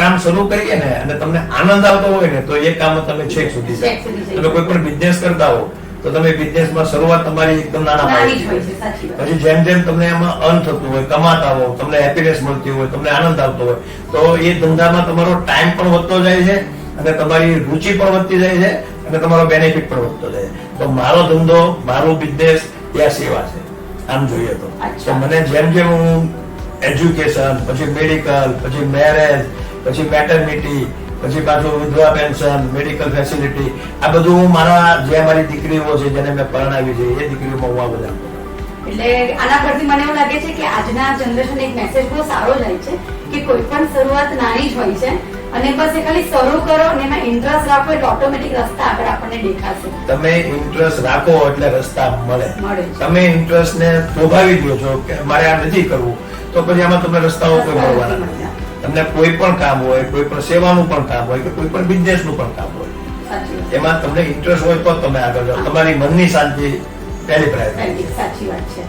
કામ શરૂ કરીએ ને અને તમને આનંદ આવતો હોય ને તો એ કામ તમે છેક સુધી તમે કોઈ પણ બિઝનેસ કરતા હો તો તમે બિઝનેસમાં શરૂઆત તમારી એકદમ નાના પછી જેમ જેમ તમને એમાં અર્ન થતું હોય કમાતા હો તમને હેપીનેસ મળતી હોય તમને આનંદ આવતો હોય તો એ ધંધામાં તમારો ટાઈમ પણ વધતો જાય છે અને તમારી રુચિ પણ વધતી જાય છે અને તમારો બેનિફિટ પણ વધતો જાય છે. તો મારો ધંધો મારો બિઝનેસ એ આ સેવા છે. આમ જોઈએ તો. મને જેમ જેમ હું એજ્યુકેશન પછી મેડિકલ પછી મેરેજ પછી મેટર્નિટી પછી પાછું વિધવા પેન્શન મેડિકલ ફેસિલિટી આ બધું હું મારા જે મારી દીકરીઓ છે જેને મેં પરણાવી છે એ દીકરીઓમાં હું આ બધા એટલે આના પરથી મને એવું લાગે છે કે આજના જનરેશન એક મેસેજ બહુ સારો જાય છે કે કોઈ પણ શરૂઆત નાની જ હોય છે અને બસ એ ખાલી શરૂ કરો અને એમાં ઇન્ટરેસ્ટ રાખો એટલે ઓટોમેટિક રસ્તા આગળ આપણને દેખાશે તમે ઇન્ટરેસ્ટ રાખો એટલે રસ્તા મળે. તમે ઇન્ટરેસ્ટ ને થોભાવી દો છો કે મારે આ નથી કરવું તો પછી આમાં તમને રસ્તાઓ કોઈ મળવાના નથી. તમને કોઈ પણ કામ હોય કોઈ પણ સેવાનું પણ કામ હોય કે કોઈ પણ બિઝનેસનું પણ કામ હોય એમાં તમને ઇન્ટરેસ્ટ હોય તો તમે આગળ જાઓ. તમારી મનની શાંતિ પહેલી પ્રાયોરિટી સાચી વાત છે.